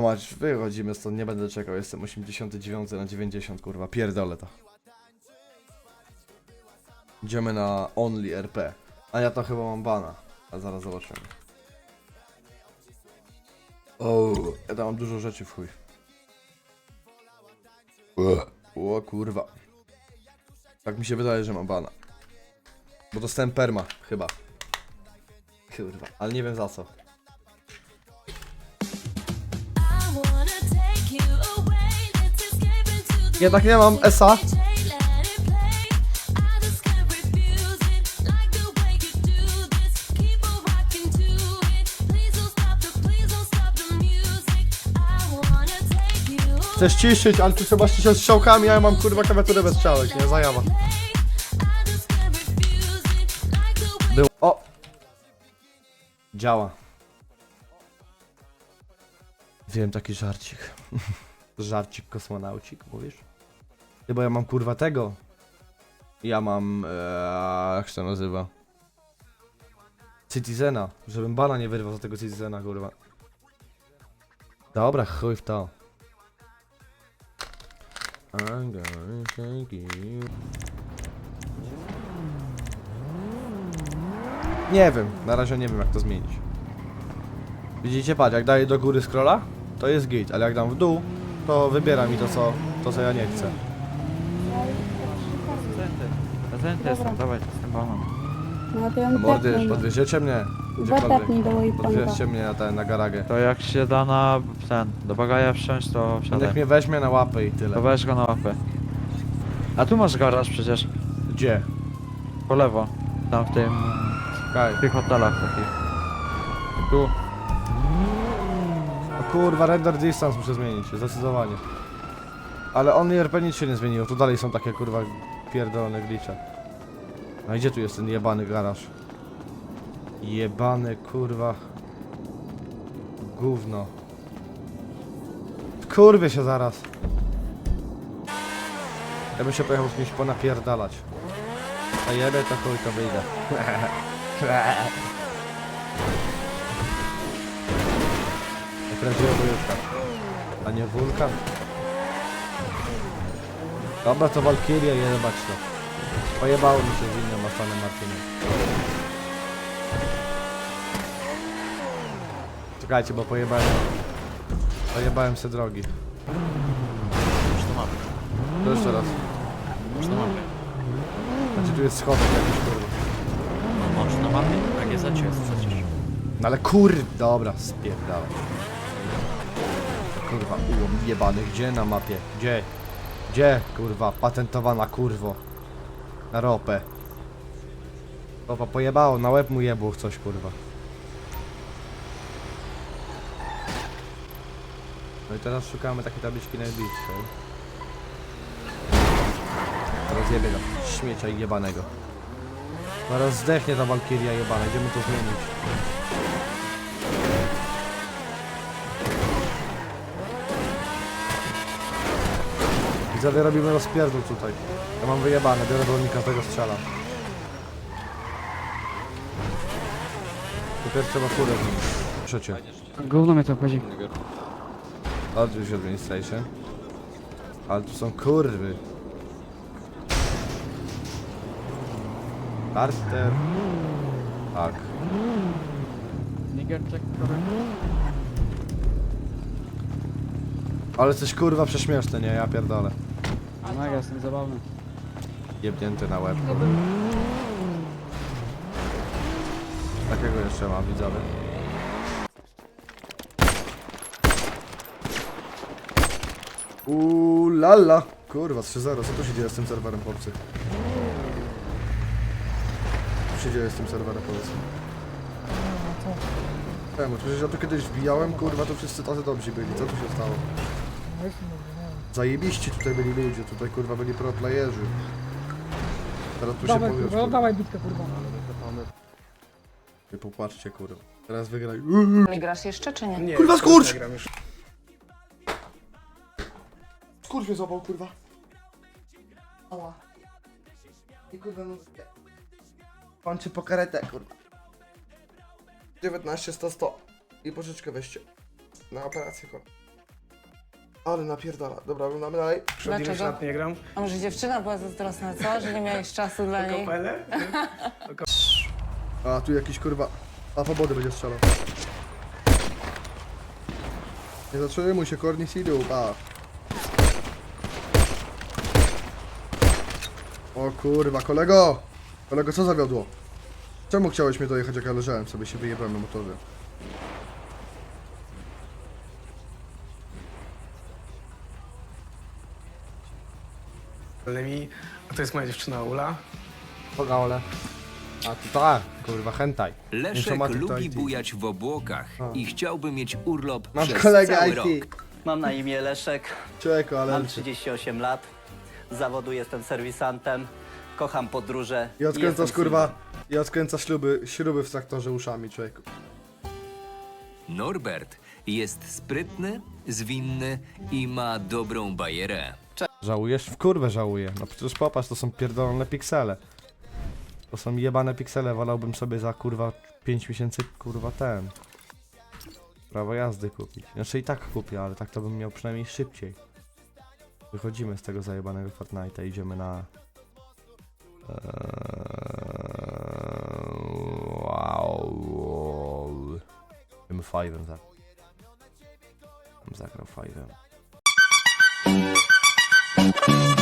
Mać, wychodzimy stąd, nie będę czekał, jestem 89 na 90, kurwa, pierdolę to. Idziemy na Only RP. A ja to chyba mam bana. A zaraz zobaczymy. O, ja tam mam dużo rzeczy w chuj. O kurwa. Tak mi się wydaje, że mam bana. Bo dostałem perma, chyba. Kurwa, ale nie wiem za co. Jednak nie mam SA. Chcesz ciszyć, ale tu trzeba ściszać strzałkami, a ja mam kurwa klawiaturę bez strzałek, nie? Zajawa. Był. O! Działa. Wiem, taki żarcik. żarcik kosmonaucik, mówisz? Ty, bo ja mam kurwa tego. Ja mam. Ee, jak się to nazywa? Citizena. Żebym bana nie wyrwał za tego Citizena, kurwa. Dobra, chuj w to. I'm gonna you. Nie wiem, na razie nie wiem jak to zmienić. Widzicie, patrz, jak daję do góry scrolla, to jest git, ale jak dam w dół, to wybiera mi to co, to co ja nie chcę. Prezenty. Prezenty jestem, dawaj, jestem banan. No to ja No mordy, tepnę. podwieziecie mnie? Gdziekolwiek. tepnij do Waypointa. Podwieźcie mnie na ten, na garagę. To jak się da na ten, do bagaja wsiąść, to Niech wsiadaj. mnie weźmie na łapę i To tyle. weź go na łapę. A tu masz garaż przecież, Gdzie? po lewo. Tam w tym, Kaj. w tych hotelach takich. Tu. O kurwa, render distance muszę zmienić, zdecydowanie. Ale on i RP nic się nie zmieniło, tu dalej są takie kurwa pierdolone glitche. A gdzie tu jest ten jebany garaż? Jebany kurwa. Gówno. Kurwie się zaraz. Ja bym się pojechał z kimś ponapierdalać. A jebie to chuj to wyjdę. Jak prawdziwa bojówka. A nie wulkan. Dobra, to Valkyria jebać to. Pojebało mi się z innym Astanem Martinem. Czekajcie, bo pojebałem... Pojebałem se drogi. Już to mamy. To jeszcze raz. Już to mamy. Znaczy tu jest schodek jakiś kurwa. No może na mapie? Tak jest, jest przecież. No ale kur... Dobra, spierdałem. Kurwa, ułom jebany, gdzie na mapie? Gdzie? Gdzie, kurwa, patentowana kurwo? Na ropę. Opa, pojebało, na łeb mu jebło coś, kurwa. No i teraz szukamy takiej tabliczki najbliższej. Rozjebie go, śmiecia jebanego. Zaraz zdechnie ta walkiria jebana, idziemy to zmienić. Widzowie robimy rozpierdol tutaj. Ja mam wyjebane, biorę rolnika, tego strzelam. Najpierw trzeba furę zmienić. Trzecie. Gówno mnie to obchodzi. Odwróć administration. Ale tu są kurwy. Carter. Tak. Nigerczek Ale coś kurwa prześmieszne, nie? Ja pierdolę. No ja jestem zabawny. Jebnięty na łeb. Takiego jeszcze mam, widzowie. Uuu, lala. Kurwa, 3-0, co tu się dzieje z tym serwerem, chłopcy? Co się dzieje z tym serwerem, powiedz? Czemu? Przecież ja tu kiedyś wbijałem, kurwa, to wszyscy tacy dobrzy byli. Co tu się stało? Zajebiści tutaj byli ludzie, tutaj kurwa byli pro playerzy. Teraz tu się Dawaj, powiesz, kurwa, kurwa. dawaj bitkę, kurwa. Nie popatrzcie, kurwa. Teraz wygraj. Grasz jeszcze czy nie? Kurwa skurcz! Skurcz mnie złapał, kurwa. Ała. I kurwa no... Kończy po karetę, kurwa. 19 100 100. I pożyczkę weźcie. Na operację, kurwa. Ale napierdala. Dobra, oglądamy dalej. Dlaczego? nie gram. A może dziewczyna była zazdrosna, co? Że nie miałeś czasu dla niej? Kopelę? A, tu jakiś kurwa... A, po body będzie strzelał. Nie zatrzymuj się, korni sidu, pa. O kurwa, kolego! Kolego, co zawiodło? Czemu chciałeś mnie dojechać, jak ja leżałem sobie, się wyjebałem na motorze? Mi... A to jest moja dziewczyna Ula. Pogaole. A tu tak, kurwa, hentai. Leszek Informatyk to lubi IT. bujać w obłokach i chciałby mieć urlop Masz przez kolegę cały IT. rok. Mam na imię Leszek, Czeko, ale... mam 38 lat. Z zawodu jestem serwisantem, kocham podróże. I odkręcasz jestem kurwa... I odkręcasz śruby, śruby w traktorze uszami, człowieku. Norbert jest sprytny, zwinny i ma dobrą bajerę. Żałujesz? W kurwę żałuję. No przecież popatrz, to są pierdolone piksele. To są jebane piksele, wolałbym sobie za kurwa 5 miesięcy kurwa ten. Prawo jazdy kupić. Znaczy i tak kupię, ale tak to bym miał przynajmniej szybciej. Wychodzimy z tego zajebanego Fortnite'a, idziemy na... Eee, Wow. Idziemy five'em. Bym zagrał five'em. Thank you.